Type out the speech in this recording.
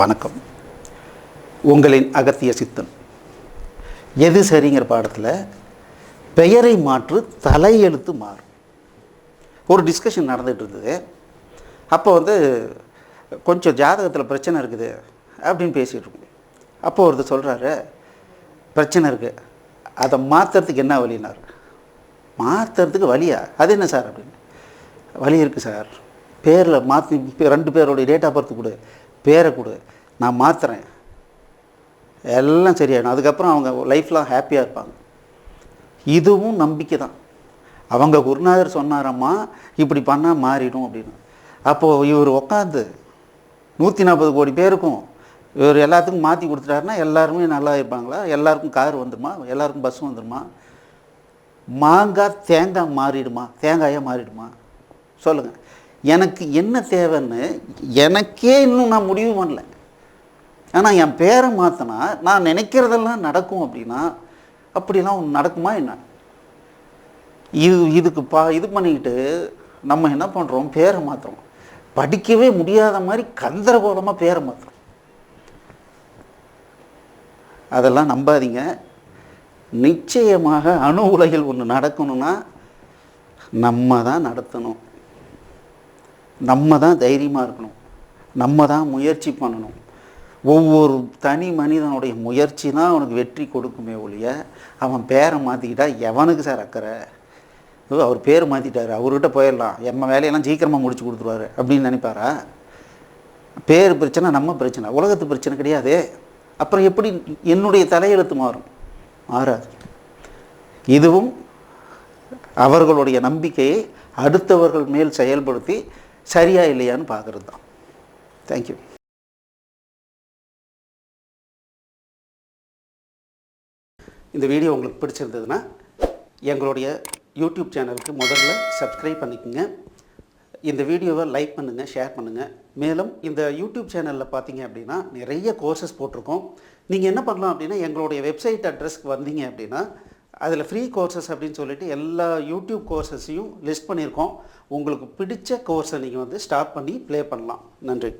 வணக்கம். உங்களின் அகத்திய சித்தன். எது சரிங்கிற பாடத்தில் பெயரை மாற்று தலையெழுத்து மாறும் ஒரு டிஸ்கஷன் நடந்துகிட்டு இருந்தது அப்போ வந்து கொஞ்சம் ஜாதகத்தில் பிரச்சனை இருக்குது அப்படின்னு பேசிகிட்டு இருக்கோம் அப்போ ஒருத்தர் சொல்கிறாரு பிரச்சனை இருக்குது அதை மாற்றுறதுக்கு என்ன வழினார்? மாற்றுறதுக்கு வழியா? அது என்ன சார்? அப்படின்னு. வழி இருக்குது சார். பேரில் மாற்றி ரெண்டு பேரோடைய டேட் ஆஃப் பர்த் கொடு. பேரை கொடு. நான் மாற்றுறேன் எல்லாம் சரியாயிடும். அதுக்கப்புறம் அவங்க லைஃப்லாம் ஹாப்பியாக இருப்பாங்க. இதுவும் நம்பிக்கை தான். அவங்க குருநாதர் சொன்னாரம்மா இப்படி பண்ணால் மாறிடும் அப்படின்னு. அப்போது இவர் உட்காந்து நூற்றி நாற்பது கோடி பேருக்கும் இவர் எல்லாத்துக்கும் மாற்றி கொடுத்துட்டாருன்னா எல்லாருமே நல்லா இருப்பாங்களா? எல்லாருக்கும் கார் வந்துடுமா எல்லாருக்கும் பஸ் வந்துடுமா மாங்காய் தேங்காய் மாறிடுமா? தேங்காயாக மாறிடுமா? சொல்லுங்கள் எனக்கு என்ன தேவைன்னு எனக்கே இன்னும் நான் முடிவு பண்ணல. ஆனால் என் பேரை மாற்றினா நான் நினைக்கிறதெல்லாம் நடக்கும் அப்படின்னா அப்படிலாம் ஒன்று நடக்குமா என்ன? இது இதுக்கு பா இது பண்ணிக்கிட்டு நம்ம என்ன பண்ணுறோம் பேரை மாற்றுறோம் படிக்கவே முடியாத மாதிரி கந்தரகோலமாக பேரை மாற்றுறோம் அதெல்லாம் நம்பாதீங்க. நிச்சயமாக அணு உலகில் ஒன்று நடக்கணும்னா நம்ம தான் நடத்தணும். நம்ம தான் தைரியமாக இருக்கணும். நம்ம தான் முயற்சி பண்ணணும். ஒவ்வொரு தனி மனிதனுடைய முயற்சி தான் அவனுக்கு வெற்றி கொடுக்குமே ஒழிய அவன் பேரை மாற்றிக்கிட்டா எவனுக்கு சார் அக்கறை? அவர் பேர் மாற்றிட்டார் அவர்கிட்ட போயிடலாம். எம்ம வேலையெல்லாம் சீக்கிரமாக முடிச்சு கொடுத்துருவாரு அப்படின்னு நினைப்பாரா? பேர் பிரச்சனை நம்ம பிரச்சனை. உலகத்து பிரச்சனை கிடையாது. அப்புறம் எப்படி என்னுடைய தலையெழுத்து மாறும்? மாறாது. இதுவும் அவர்களுடைய நம்பிக்கையை அடுத்தவர்கள் மேல் செயல்படுத்தி சரியா இல்லையான்னு பார்க்குறது தான். தேங்க்யூ இந்த வீடியோ உங்களுக்கு பிடிச்சிருந்ததுன்னா எங்களுடைய யூடியூப் சேனலுக்கு முதல்ல சப்ஸ்கிரைப் பண்ணிக்கோங்க. இந்த வீடியோவை லைக் பண்ணுங்கள் ஷேர் பண்ணுங்கள் மேலும் இந்த யூடியூப் சேனலில் பார்த்தீங்க அப்படின்னா நிறைய கோர்சஸ் போட்டிருக்கோம். நீங்கள் என்ன பண்ணலாம் அப்படின்னா எங்களுடைய வெப்சைட் அட்ரஸ்க்கு வந்தீங்க அப்படின்னா அதில் ஃப்ரீ கோர்சஸ் அப்படின்னு சொல்லிட்டு எல்லா யூடியூப் கோர்சஸையும் லிஸ்ட் பண்ணியிருக்கோம். உங்களுக்கு பிடிச்ச கோர்ஸை நீங்கள் வந்து ஸ்டார்ட் பண்ணி ப்ளே பண்ணலாம். நன்றி.